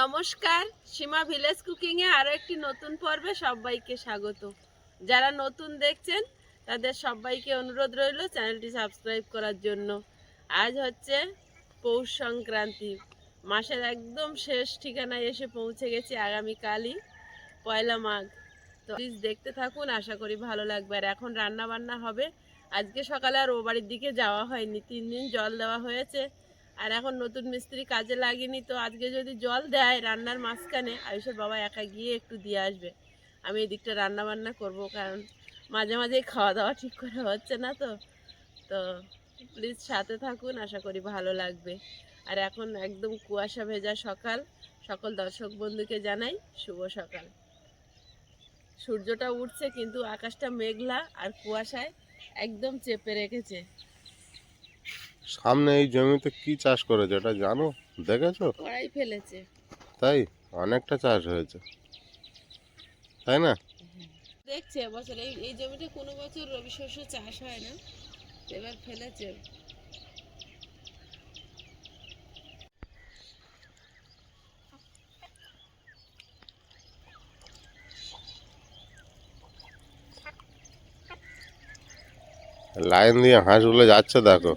নমস্কার, সীমা ভিলেজ কুকিংয়ে আরও একটি নতুন পর্বে সবাইকে স্বাগত। যারা নতুন দেখছেন, তাদের সবাইকে অনুরোধ রইল চ্যানেলটি সাবস্ক্রাইব করার জন্য। আজ হচ্ছে পৌষ সংক্রান্তি। মাসের একদম শেষ ঠিকানায় এসে পৌঁছে গেছি আগামীকালই, পয়লা মাঘ। তো প্লিজ দেখতে থাকুন, আশা করি ভালো লাগবে। আর এখন রান্না বান্না হবে। আজকে সকালে আর ও বাড়ির দিকে যাওয়া হয়নি। তিন দিন জল দেওয়া হয়েছে। আর এখন নতুন মিস্ত্রি কাজে লাগেনি, তো আজকে যদি জল দেয় রান্নার মাঝখানে, আয়ুষের বাবা একা গিয়ে একটু দিয়ে আসবে। আমি এদিকটা রান্না বান্না করব, কারণ মাঝে মাঝেই খাওয়া দাওয়া ঠিক করে হচ্ছে না তো। তো প্লিজ সাথে থাকুন, আশা করি ভালো লাগবে। আর এখন একদম কুয়াশা ভেজা সকাল। সকল দর্শক বন্ধুকে জানাই শুভ সকাল। সূর্যটা উঠছে, কিন্তু আকাশটা মেঘলা আর কুয়াশায় একদম চেপে রেখেছে। সামনে এই জমিতে কি চাষ করেছে এটা জানো? দেখেছ? কড়াই ফেলেছে। তাই? অনেকটা চাষ হয়েছে। তাই না? দেখছে এবছর। এই এই জমিতে কোনো বছর রবি শস্য চাষ হয় না। এবার ফেলেছে। লাইন দিয়ে হাঁসগুলো যাচ্ছে দেখো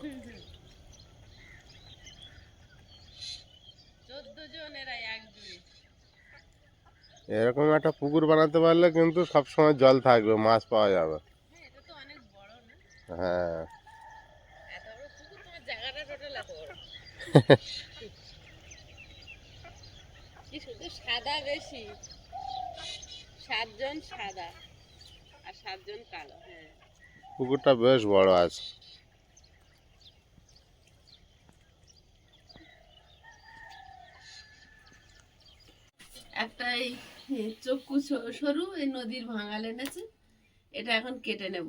চোদ্দ জন এরা এক জুড়ে এরকম একটা পুকুর বানাতে পারলে কিন্তু সব সময় জল থাকবে মাছ পাওয়া যাবে। হ্যাঁ হ্যাঁ। সাদা বেশি। সাতজন সাদা আর সাতজন কালো হ্যাঁ। পুকুরটা বেশ বড় আছে। একটা এই চক্ষু সরু এই নদীর ভাঙাল এনেছে। এটা এখন কেটে নেব।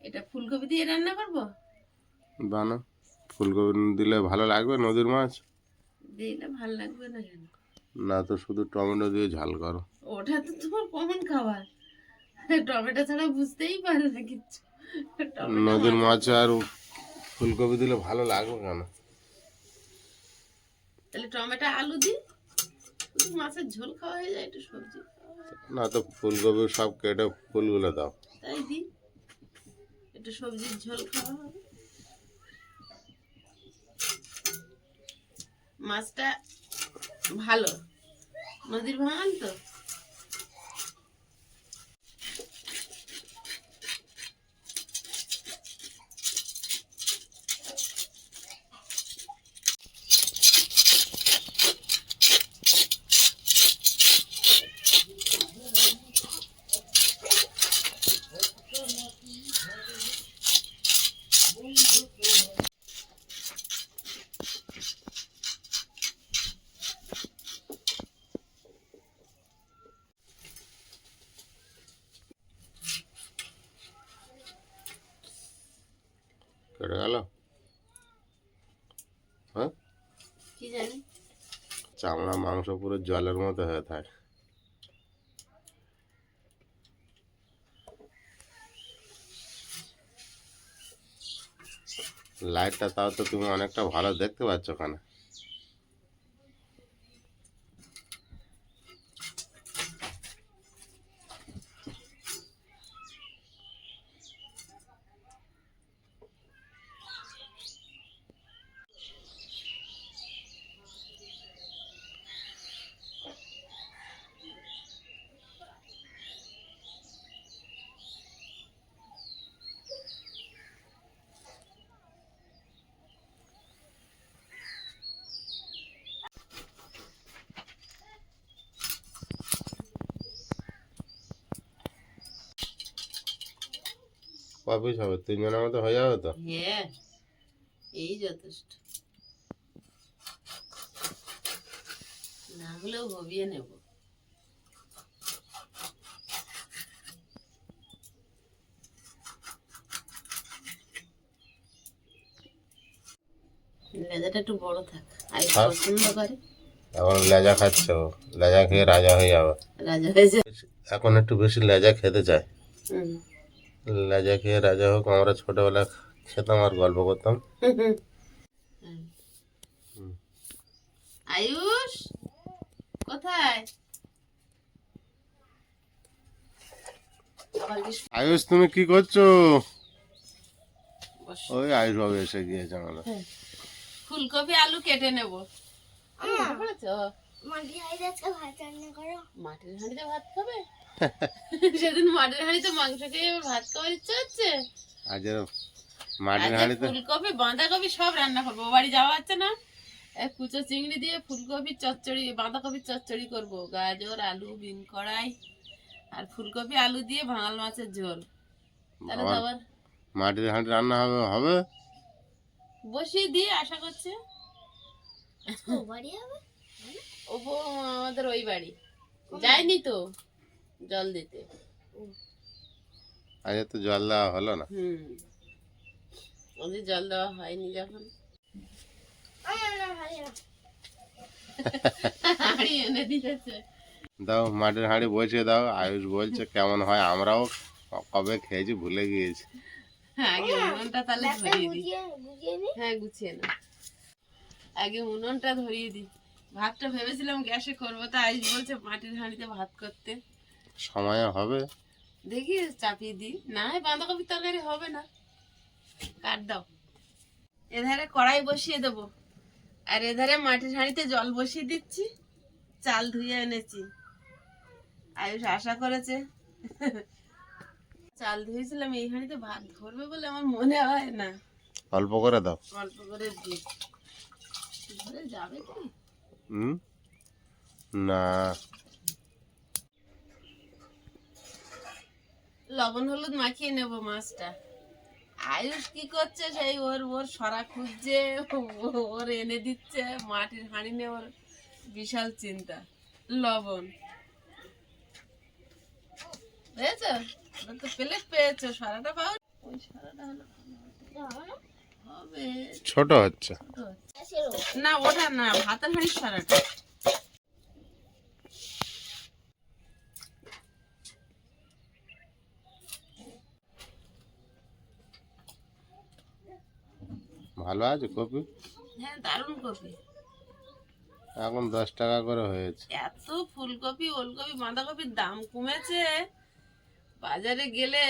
এটা ফুলকপি দিয়ে রান্না করব? বানা ফুলকপি দিলে ভালো লাগবে নদীর মাছ? দিলে ভালো লাগবে না কেন? না তো শুধু টমেটো দিয়ে ঝাল করো। ওটা তো তোমার কমন খাবার। টমেটো ছাড়া বুঝতেই পারে না কিচ্ছু। নদীর মাছ- আর ফুলকপি দিলে ভালো লাগবে কেন? তাহলে টমেটো আলু দি শুধু মাছের ঝোল খাওয়া হয়ে যায় একটু সবজি না তো ফুলকপি সব কেটে ফুলগুলো দাও। তাই দি। একটু সবজির ঝোল খাওয়া হবে। মাছটা ভালো। নদীর ভাঙান তো কেটে গেল হ্যাঁ কি জানি চামড়া মাংস পুরো জলের মতো হয়ে থাকে। লাইটটা তাও তো তুমি অনেকটা ভালো দেখতে পাচ্ছ ওখানে। কপিস হবে তিনজনের মতো হয়ে যাবে তো? হ্যাঁ এই যথেষ্ট। না হলেও ভবিয়ে নেব। লেজাটা একটু বড় থাক আর থাক। পছন্দ করে। এখন লেজা খাচ্ছে লেজা খেয়ে রাজা হয়ে যাবে। রাজা হয়েছে এখন একটু বেশি লেজা খেতে চায়। হুম। লেজা খেয়ে রাজা হোক আমরা ছোটবেলা খেতাম আর গল্প করতাম। আয়ুষ কোথায়? আয়ুষ তুমি কি করছ? ওই আয়ুষ বাবু এসে গিয়েছে আমাদের। ফুলকপি আলু কেটে নেব। করেছ মাটি হাইতে আজকে ভাত রান্না করো। মাটির হাঁড়িতে ভাত খাবে? সেদিন মাটির হাঁড়িতে মাংস খেয়ে ভাত খাওয়ার ইচ্ছা হচ্ছে? আজ মাটির হাঁড়িতে ফুলকপি বাঁধাকপি সব রান্না করব। বাড়ি যাওয়া হচ্ছে না। কুচো চিংড়ি দিয়ে ফুলকপি চচ্চড়ি বাঁধাকপি চচ্চড়ি করব। গাজর আলু বিন কড়াই আর ফুলকপি আলু দিয়ে ভাঙাল মাছের ঝোল। তাহলে আবার মাটির হাঁড়ি রান্না হবে হবে? বসিয়ে দিয়ে আশা করছে। ও বাড়ি হবে ও বউ আমাদের ওই বাড়ি। যায়নি তো? জল দিতে। আজ তো জল দেওয়া হলো না। হুম। ওদের জল দেওয়া হয়নি যখন। দাও মাটির হাঁড়ি বসিয়ে দাও আয়ুষ বলছে কেমন হয় আমরাও কবে খেয়েছি ভুলে গিয়েছি। হ্যাঁ আগে উনুনটা তাহলে ধরিয়ে দিই। হ্যাঁ গুছিয়ে না। আগে উনুনটা ধরিয়ে দিই। ভাতটা ভেবেছিলাম গ্যাসে করব তা আইস বলছে মাটির হাঁড়িতে ভাত করতে। সময় হবে। দেখি চাপিয়ে দিই। না বাঁধাকপির তরকারি হবে না। কাট দাও। এধারে কড়াই বসিয়ে দেবো। আর এধারে মাটির হাঁড়িতে জল বসিয়ে দিচ্ছি। চাল ধুয়ে এনেছি। আয়ুষ আশা করেছে। চাল ধুয়েছিলাম এই হাঁড়িতে ভাত ধরবে বলে আমার মনে হয় না। অল্প করে দাও। অল্প করে দিই। ধরে যাবে কি? হুম? না। লবণ হলুদ মাখিয়ে নেব মাছটা। আয়ুষ কি করছে সেই ওর ওর সরা খুঁজছে ওর এনে দিচ্ছে মাটির হাঁড়ি নিয়ে ওর বিশাল চিন্তা লবণ। পেয়েছ? তো প্লেট পেয়েছ সরাটা পাও ওই সরাটা হলো হবে। ছোট হচ্ছে। না ওটা না ভাতের হাঁড়ির সরাটা। ভালো আছে কপি? হ্যাঁ দারুণ কপি। এখন দশ টাকা করে হয়েছে। এত ফুলকপি ওলকপি বাঁধাকপির দাম কমেছে। বাজারে গেলে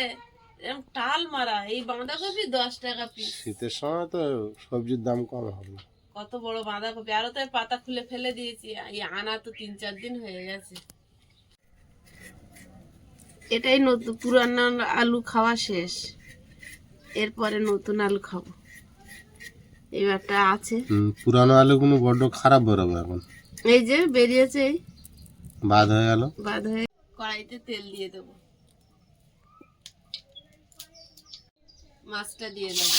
এরকম টাল মারা এই বাঁধাকপি দশ টাকা পিস শীতের সময় তো সবজির দাম কম হবে। কত বড় বাঁধাকপি আরও তো পাতা খুলে ফেলে দিয়েছি। এই আনা তো তিন চার দিন হয়ে গেছে। এটাই নতুন পুরানো আলু খাওয়া শেষ। এরপরে নতুন আলু খাব। এবারটা আছে। পুরানো আলুগুলো বড্ড খারাপ বেরোবে এখন। এই যে বেরিয়েছে এই। বাদ হয়ে গেল। বাদ হয়ে কড়াইতে তেল দিয়ে দেবো। মাছটা দিয়ে দেবো।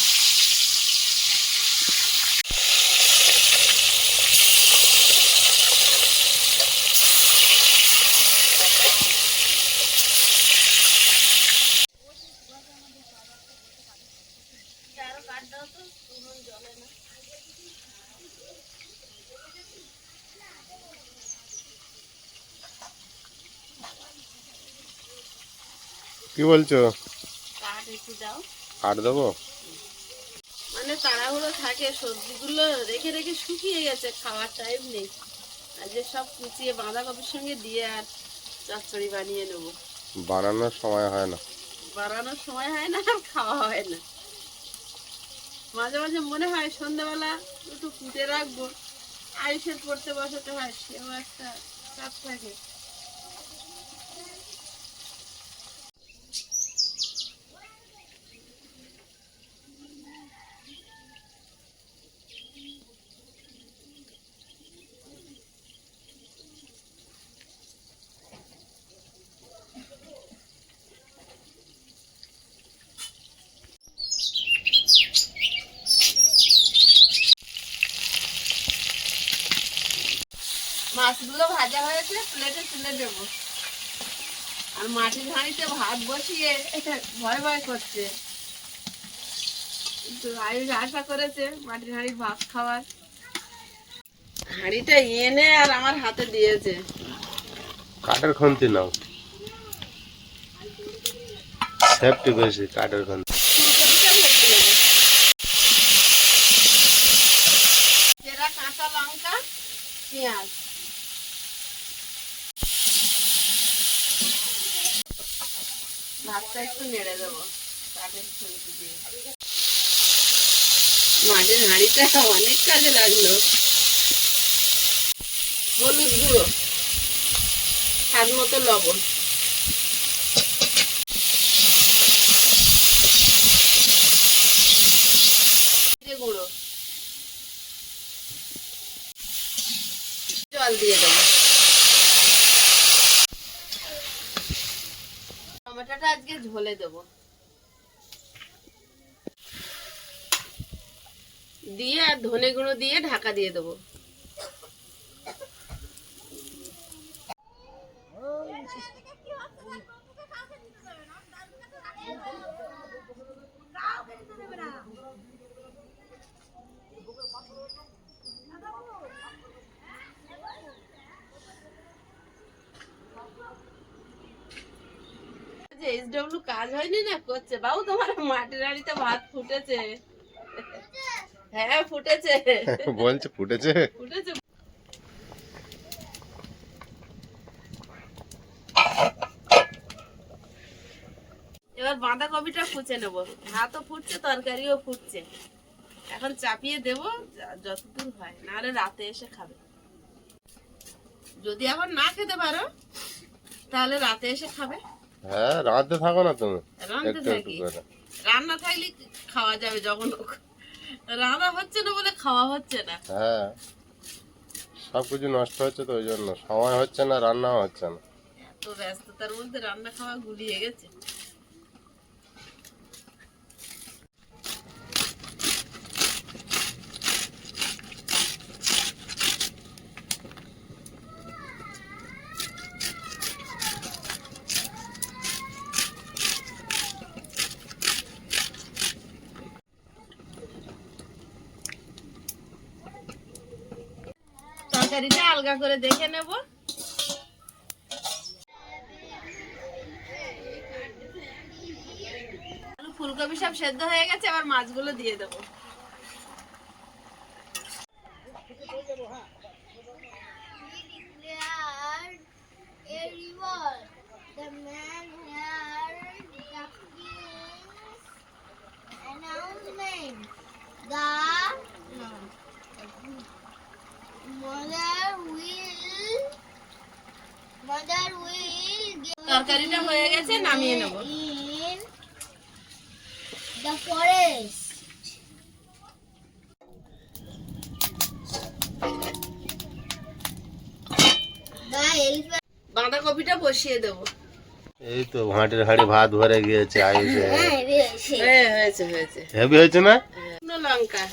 কি বলছো? কাঠ কাট দেবো? মানে তাড়াহুড়ো থাকে সবজিগুলো রেখে রেখে শুকিয়ে গেছে খাওয়ার টাইম নেই। আর যে সব কুচিয়ে বাঁধাকপির সঙ্গে দিয়ে আর চচ্চড়ি বানিয়ে নেব। বানানোর সময় হয় না। বানানোর সময় হয় না আর খাওয়া হয় না। মাঝে মাঝে মনে হয় সন্ধ্যাবেলা একটু কুটে রাখব। আইসের পড়তে বসাতে হয় সেও একটা চাপ থাকে মাছগুলো ভাজা হয়েছে প্লেটে তুলে দেব। আর মাটির হাঁড়িতে ভাত বসিয়ে ভয় ভয় করছে। কিন্তু আয়ুষ আশা করেছে মাটির হাঁড়ি ভাত খাওয়ার। হাঁড়িটা এনে আর আমার হাতে দিয়েছে। কাঠের খুন্তি নাও। সেফটি বেশি কাঠের খুন্তি। কাঁচা লঙ্কা পেঁয়াজ। ভাতটা একটু নেড়ে দেবো। কাঠের খুন্তি দিয়ে। মাটির অনেক কাজে লাগল। হলুদ গুঁড়ো মতো লবণ জিরে গুঁড়ো জল দিয়ে দেবো টমেটোটা আজকে ঝোলে দেব দিয়ে আর ধনে গুঁড়ো দিয়ে ঢাকা দিয়ে দেবো যে কাজ হয়নি না করছে? বাবু তোমার মাটির হাঁড়িতে ভাত ফুটেছে। হ্যাঁ ফুটেছে। বলছে ফুটেছে। ফুটেছে। এবার বাঁধাকপিটা কুচে নেব। ভাতও ফুটছে তরকারিও ফুটছে। এখন চাপিয়ে দেবো যতদূর হয়। নাহলে রাতে এসে খাবে। যদি এখন না খেতে পারো তাহলে রাতে এসে খাবে। হ্যাঁ রাঁধতে থাকো না তুমি। রাঁধতে থাকি। রান্না থাকলে খাওয়া যাবে যখন রান্না হচ্ছে না বলে খাওয়া হচ্ছে না। হ্যাঁ সব কিছু নষ্ট হচ্ছে তো ওই জন্য। সময় হচ্ছে না রান্নাও হচ্ছে না। এত ব্যস্ততার মধ্যে রান্না খাওয়া গুলিয়ে গেছে। তরকারিটা আলগা করে দেখে নেব। ফুলকপি সব সেদ্ধ হয়ে গেছে আবার মাছগুলো দিয়ে দেবো declared a reward. The man heard the king's announcement. The mother will mother will give তরকারিটা হয়ে গেছে নামিয়ে নেব in the forest. The elephant. বাঁধাকপিটা বসিয়ে দেবো। এই তো ভাঁটের হাঁড়ি ভাত ভরে গিয়েছে আয়ুষে হ্যাঁ হয়েছে হয়েছে। হেভি হয়েছে না? লঙ্কা।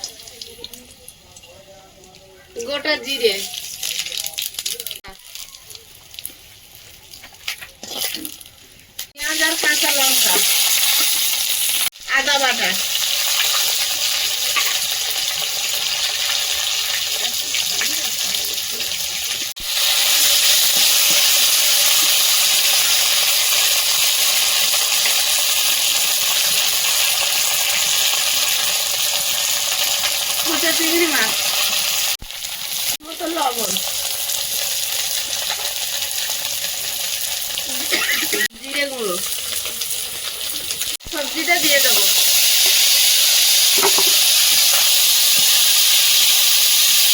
গোটা জিরে পেঁয়াজ আর কাঁচা লঙ্কা আদা বাটা কুচা চিংড়ি মাছ মতো লবণ জিরে গুঁড়ো সবজিটা দিয়ে দেবো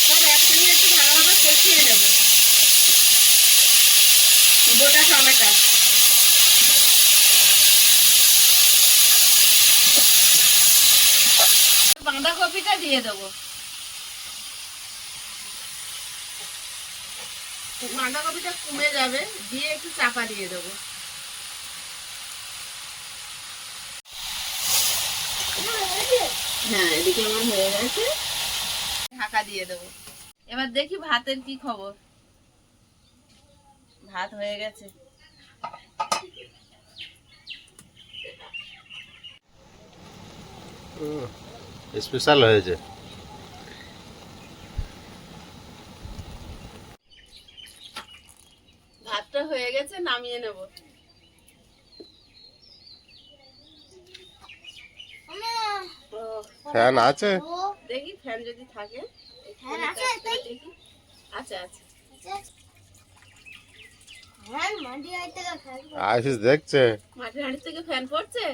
সব একসঙ্গে একটু ভালোভাবে কষিয়ে নেব গোটা টমেটো বাঁধাকপিটা দিয়ে দেবো বাঁধাকপিটা কমে যাবে দিয়ে একটু চাপা হ্যাঁ ঢাকা দিয়ে দেবো। এবার দেখি ভাতের কি খবর। ভাত হয়ে গেছে। স্পেশাল হয়েছে। ভাতটা হয়ে গেছে নামিয়ে নেব। ফ্যান আছে? দেখি ফ্যান যদি থাকে ফ্যান আছে আচ্ছা আচ্ছা। হ্যাঁ দেখছে। মাটির হাঁড়ি থেকে ফ্যান পড়ছে?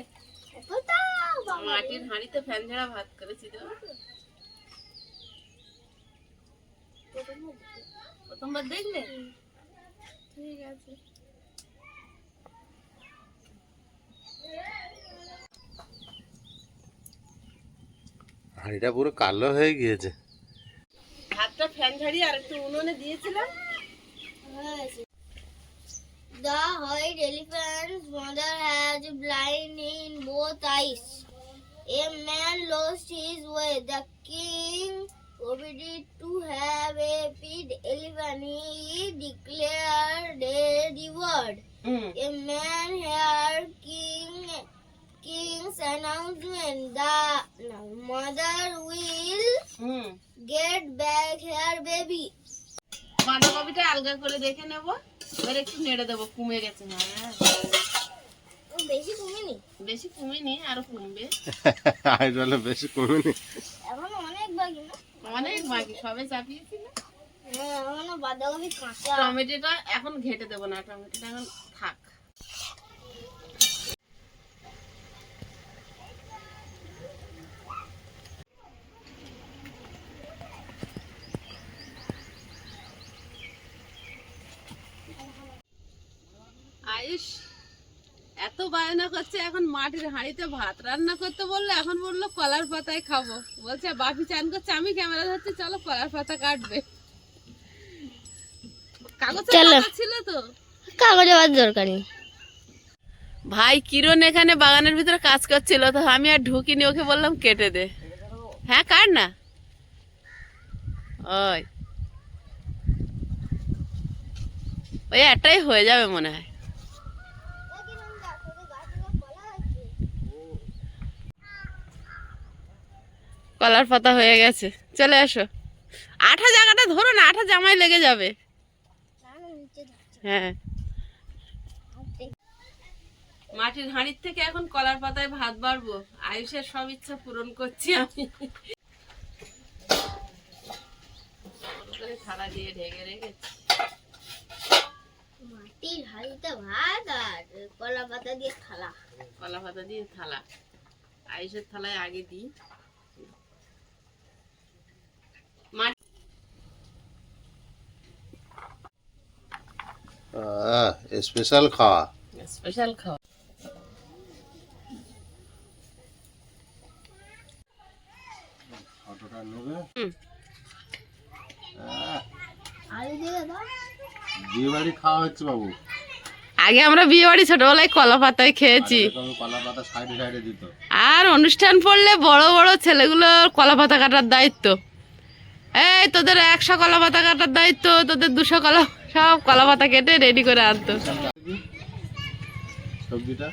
মাটির হাঁড়িতে ফ্যান ছাড়া ভাত করেছি তো। প্রথমবার দেখলে? ঠিক আছে হাঁড়িটা পুরো কালো হয়ে গিয়েছে ভাতটা ফ্যান ঝাড়িয়ে আর একটু উনুনে দিয়েছিলাম The white elephant's mother has blind in both eyes. A man lost his way. The king forbid to have a pet elephant. He declared a reward. Hmm A man heard king king's announcement. The mother will hmm get back her baby. বাঁধাকপিটা আলগা করে দেখে নেব এবার একটু নেড়ে দেবো কমে গেছে হ্যাঁ বেশি কমেনি বেশি কমেনি আরও কমবে বলে বেশি কমেনি এখন অনেক বাকি না অনেক বাকি সবে চাপিয়েছি না হ্যাঁ এখনও বাঁধাকপি কাঁচা। টমেটোটা এখন ঘেটে দেবো না টমেটোটা এখন থাক। আয়ুষ এত বায়না করছে এখন মাটির হাঁড়িতে ভাত রান্না করতে বলল এখন বলল কলার পাতায় খাব। বলছে বাপি চান করছে আমি ক্যামেরা ধরছি চলো কলার পাতা কাটবে। কাগজ ছিল তো। কাগজে বাদ দরকার নেই ভাই কিরণ এখানে বাগানের ভিতরে কাজ করছিল তো আমি আর ঢুকিনি ওকে বললাম কেটে দে। হ্যাঁ কাট না। ওই। ওই একটাই হয়ে যাবে মনে হয়। কলার পাতা হয়ে গেছে। চলে আসো। আঠা জায়গাটা ধরো না আঠা জামাই লেগে যাবে। হ্যাঁ। মাটির হাঁড়ির থেকে এখন কলার পাতায় ভাত বাড়বো। আয়ুষের সব ইচ্ছা পূরণ করছি আমি। থালা দিয়ে ঢেকে রেখেছি। মাটির হাড়িতে ভাত আর কলা পাতা দিয়ে থালা। কলা পাতা দিয়ে থালা। আয়ুষের থালায় আগে দিই। স্পেশাল খাওয়া। স্পেশাল খাওয়া। ফটোটা নেবে হুম। আলু দিয়ে দাও। বিয়ে বাড়ি খাওয়া হচ্ছে বাবু? আগে আমরা বিয়ে বাড়ি ছোটবেলায় কলা পাতায় খেয়েছি। আর অনুষ্ঠান পড়লে বড় বড় ছেলেগুলো কলা পাতা কাটার দায়িত্ব। এই তোদের একশো কলা পাতা কাটার দায়িত্ব তোদের দুশো কলা সব কলা পাতা কেটে রেডি করে আনতো। সবজিটা?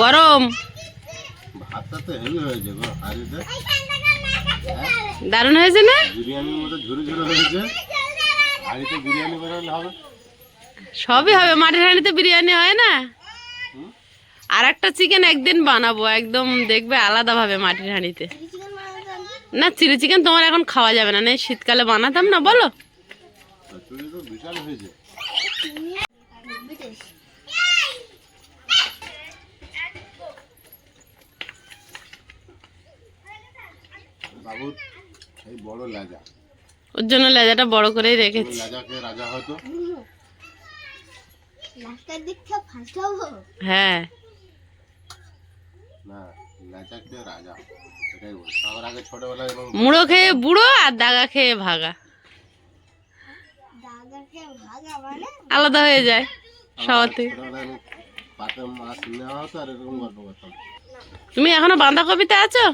গরম। ভাতটা তো হেভি হয়েছে গো হাড়িতে। দারুণ হয়েছে না? বিরিয়ানির মতো ঝুরে ঝুরে হয়েছে। হাড়িতে বিরিয়ানি বানালে হবে। সবই হবে মাটির হাঁড়িতে বিরিয়ানি হয় না? আর একটা চিকেন একদিন বানাবো একদম দেখবে আলাদাভাবে মাটির হাঁড়িতে। না চিলি চিকেন তোমার এখন খাওয়া যাবে না না এই শীতকালে বানাতাম না বলো। ওর জন্য লেজাটা বড় করেই রেখেছি। হ্যাঁ। না। মুড়ো খেয়ে বুড়ো আর দাগা খেয়ে ভাগা। মানে? আলাদা হয়ে যায় করতাম। তুমি এখনও বাঁধাকপিতে আছো?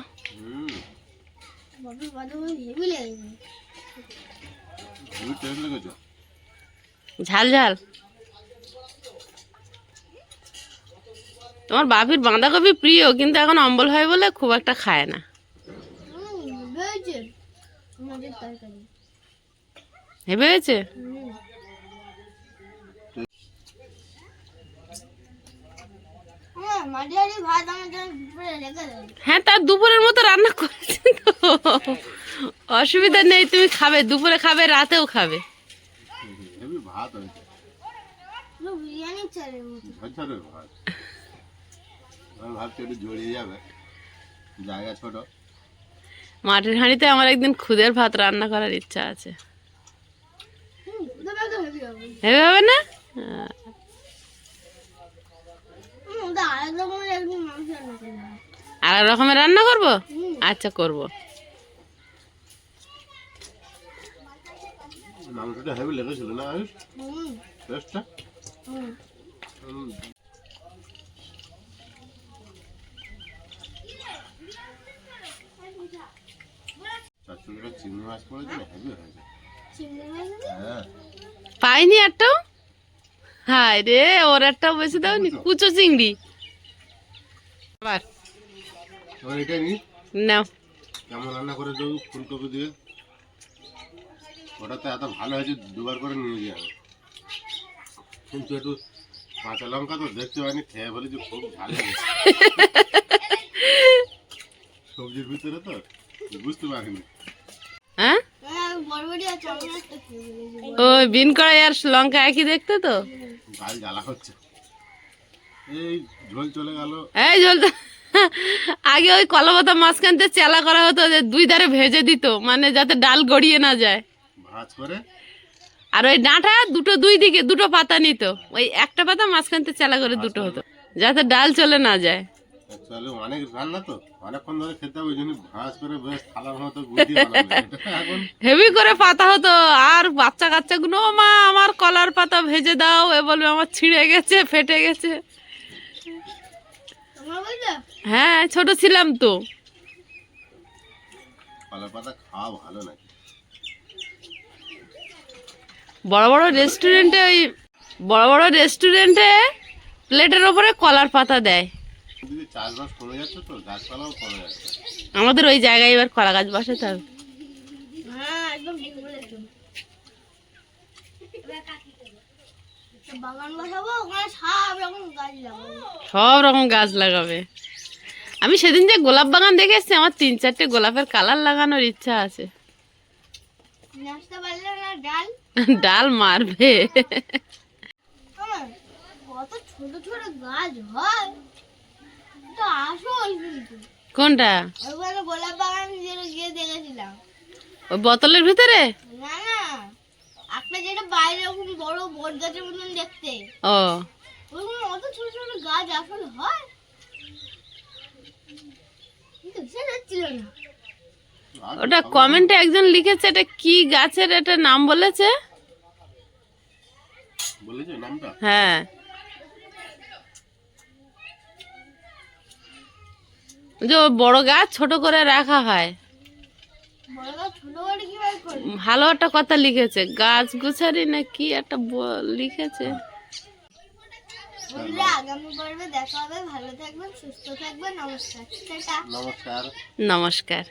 ঝাল ঝাল। তোমার বাপির বাঁধাকপি প্রিয় কিন্তু এখন অম্বল হয় বলে খুব একটা খায় না। ভেবেছে হ্যাঁ তার দুপুরের মতো রান্না করেছে তো। অসুবিধা নেই তুমি খাবে দুপুরে খাবে রাতেও খাবে। ভাত। আমি ভাবছি একটু জড়িয়ে যাবে। জায়গা ছোট। মাটির হাঁড়িতে আমার একদিন খুদের ভাত রান্না করার ইচ্ছা আছে। হেভি হবে। না? হ্যাঁ। আর এক রকমের রান্না করব। আচ্ছা করব। মাংসটা হেভি লেগেছিল না আয়ুষ? টেস্টটা চিংড়ি মাছ হেভি হয়েছে আছে? হ্যাঁ পাইনি একটাও? হায় রে ওর একটা বেশি দাওনি? কুচো। চিংড়ি। আবার এটা নি? নাও। কেমন রান্না করে দেবো ফুলকপি দিয়ে? ওটা তো এত ভালো হয়েছে দুবার করে নিয়ে যাবে কিন্তু একটু কাঁচা লঙ্কা তো দেখতে পাইনি খেয়ে বলেছি খুব ভালো হয়েছে সবজির ভিতরে তো বুঝতে পারিনি হ্যাঁ হ্যাঁ বড়বড়ি আছে আমি একটা খেয়ে ফেলেছি ওই বিন কড়াই আর লঙ্কা একই দেখতে তো? গাল জ্বালা হচ্ছে এই ঝোল চলে গেল। এই জলটা আগে ওই কলাপাতা মাঝখানতে চেলা করা হতো যে দুই ধারে ভেজে দিত মানে যাতে ডাল গড়িয়ে না যায়। ভাজ করে। আর ওই ডাঁটা দুটো দুই দিকে দুটো পাতা নিত। ওই একটা পাতা মাঝখানতে চেলা করে দুটো হতো যাতে ডাল চলে না যায়। চলে অনেক রান্না তো? অনেকক্ষণ ধরে খেতে হবে ওই জন্য ভাজ করে বেশ থালার মতো হেভি করে পাতা হতো আর বাচ্চা কাচ্চাগুলো "ও মা আমার কলার পাতা ভেজে দাও। এ বলবে আমার ছিঁড়ে গেছে ফেটে গেছে। হ্যাঁ ছোট ছিলাম তো। কলা পাতা খাওয়া ভালো নাকি? বড় বড় রেস্টুরেন্টে ওই বড় বড় রেস্টুরেন্টে প্লেটের ওপরে কলার পাতা দেয়। চাষবাস কমে যাচ্ছে তো গাছপালাও কমে যাচ্ছে। আমাদের ওই জায়গায় এবার কলা গাছ বসাতে হবে। হ্যাঁ একদম ঠিক বলেছ। সব রকম গাছ লাগাবো। সব রকম গাছ লাগাবে। আমি সেদিন যে গোলাপ বাগান দেখে এসেছি আমার তিন চারটে গোলাপের কালার লাগানোর ইচ্ছা আছে। ডাল? মারবে। ছোট ছোট গাছ হয়। তো আসল কিন্তু কোনটা? ওখানে গোলাপ বাগান গিয়ে দেখেছিলাম। ওই বোতলের ভিতরে? না না। একটা যেটা বাইরে ওরকম বড় বট গাছের মতন দেখতে। ও। ওরকম অত ছোট ছোট গাছ আসলে হয়? কিন্তু সেটা ছিল না। ওটা কমেন্টে একজন লিখেছে এটা কি গাছের এটা নাম বলেছে? বলেছে নামটা? হ্যাঁ। যে বড় গাছ ছোট করে রাখা হয়। বড় গাছ ছোট করে কীভাবে করবে? ভালো একটা কথা লিখেছে গাছ গুছারি না কি একটা লিখেছে। আগামী পর্বে দেখা হবে ভালো থাকবেন সুস্থ থাকবেন নমস্কার নমস্কার। নমস্কার।